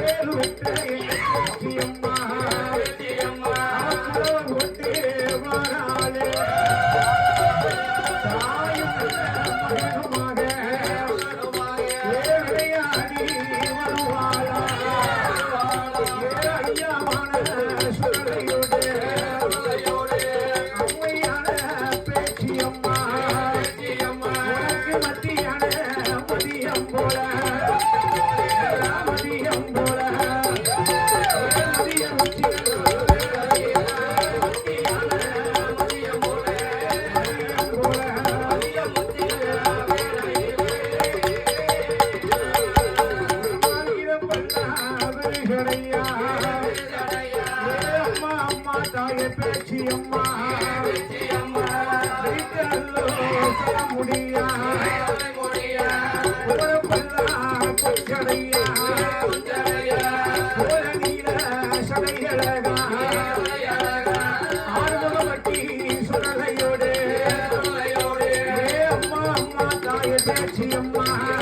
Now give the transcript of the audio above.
pelo entrei aqui. முருகரையா அம்மா அம்மா தாய பேச்சி அம்மா. முடியா? பொச்சடையா? பேச்சி அம்மா.